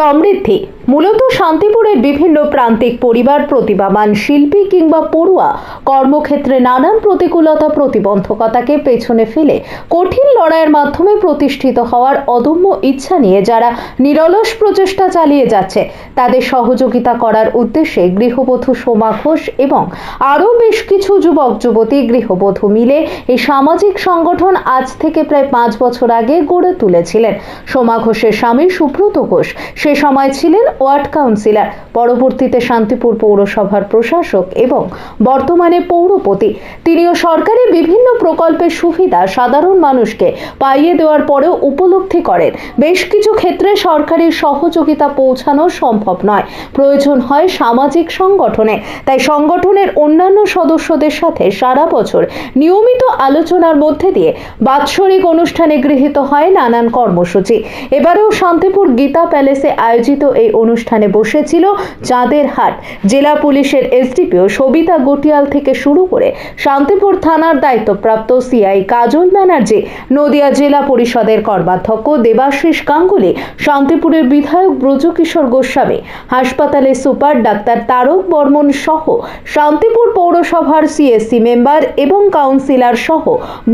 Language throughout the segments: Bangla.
সমৃদ্ধি। মূলত শান্তিপুরের বিভিন্ন প্রান্তিক পরিবার প্রতিভাবান শিল্পী কিংবা পড়ুয়া কর্মক্ষেত্রে নানান প্রতিকূলতা প্রতিবন্ধকতাকে পেছনে ফেলে কঠিন লড়াইয়ের মাধ্যমে প্রতিষ্ঠিত হওয়ার অদম্য ইচ্ছা নিয়ে যারা নিরলস প্রচেষ্টা চালিয়ে যাচ্ছে, তাদের সহযোগিতা করার উদ্দেশ্যে গৃহবধূ সোমা ঘোষ এবং আরও বেশ কিছু যুবক, যুবতী গৃহবধূ মিলে এই সামাজিক সংগঠন আজ থেকে প্রায় পাঁচ বছর আগে গড়ে তুলেছিলেন। সোমা ঘোষের স্বামী সুব্রত ঘোষ সে সময় ছিলেন ওয়ার্ড কাউন্সিলর, পরবর্তীতে শান্তিপুর পৌরসভার প্রশাসক এবং বর্তমানে পৌরপতি। তিনিও সরকারের বিভিন্ন প্রকল্পের সুবিধা সাধারণ মানুষকে পাইয়ে দেওয়ার পরেও উপলব্ধি করেন। বেশ কিছু ক্ষেত্রে সরকারের সহযোগিতা পৌঁছানো সম্ভব নয়। প্রয়োজন হয় সামাজিক সংগঠনে। তাই সংগঠনের অন্যান্য সদস্যদের সাথে সারা বছর নিয়মিত আলোচনার মধ্যে দিয়ে বাৎসরিক অনুষ্ঠানে গৃহীত হয় নানান কর্মসূচি। এবারেও শান্তিপুর গীতা প্যালেসে আয়োজিত এই অনুষ্ঠানে বসেছিল চাঁদের হাট জেলা পুলিশের এসডিপিও সবিতা গটিয়াল থেকে শুরু করে শান্তিপুর থানার দায়িত্বপ্রাপ্ত সিআই কাজল ব্যানার্জি, নদিয়া জেলা পরিষদের কর্মাধ্যক্ষ দেবাশিস গাঙ্গুলি, শান্তিপুরের বিধায়ক ব্রজকিশোর গোস্বামী, হাসপাতালের সুপার ডাক্তার তারক বর্মন সহ শান্তিপুর পৌরসভার সিএসসি মেম্বার এবং কাউন্সিলর সহ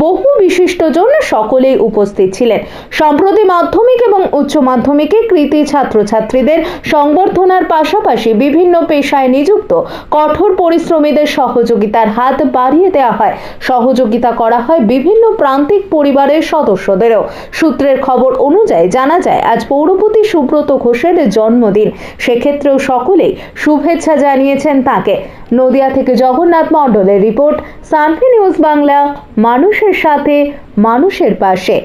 বহু বিশিষ্টজন সকলেই উপস্থিত ছিলেন। সম্প্রতি মাধ্যমিক এবং উচ্চ মাধ্যমিকে কৃতি ছাত্রছাত্রীদের সংবর্ধনার পাশাপাশি বিভিন্ন পেশায় নিযুক্ত কঠোর পরিশ্রমীদের সহযোগিতার হাত বাড়িয়ে দেওয়া হয়। সহযোগিতা করা হয় বিভিন্ন প্রান্তিক পরিবারের সদস্যদেরও। সূত্রের খবর অনুযায়ী জানা যায়, আজ পৌরপতি সুব্রত ঘোষের জন্মদিন। সেক্ষেত্রেও সকলেই শুভেচ্ছা জানিয়েছেন তাকে। নদিয়া থেকে জগন্নাথ মণ্ডলের রিপোর্ট, সানফি নিউজ বাংলা, মানুষের সাথে, মানুষের পাশে।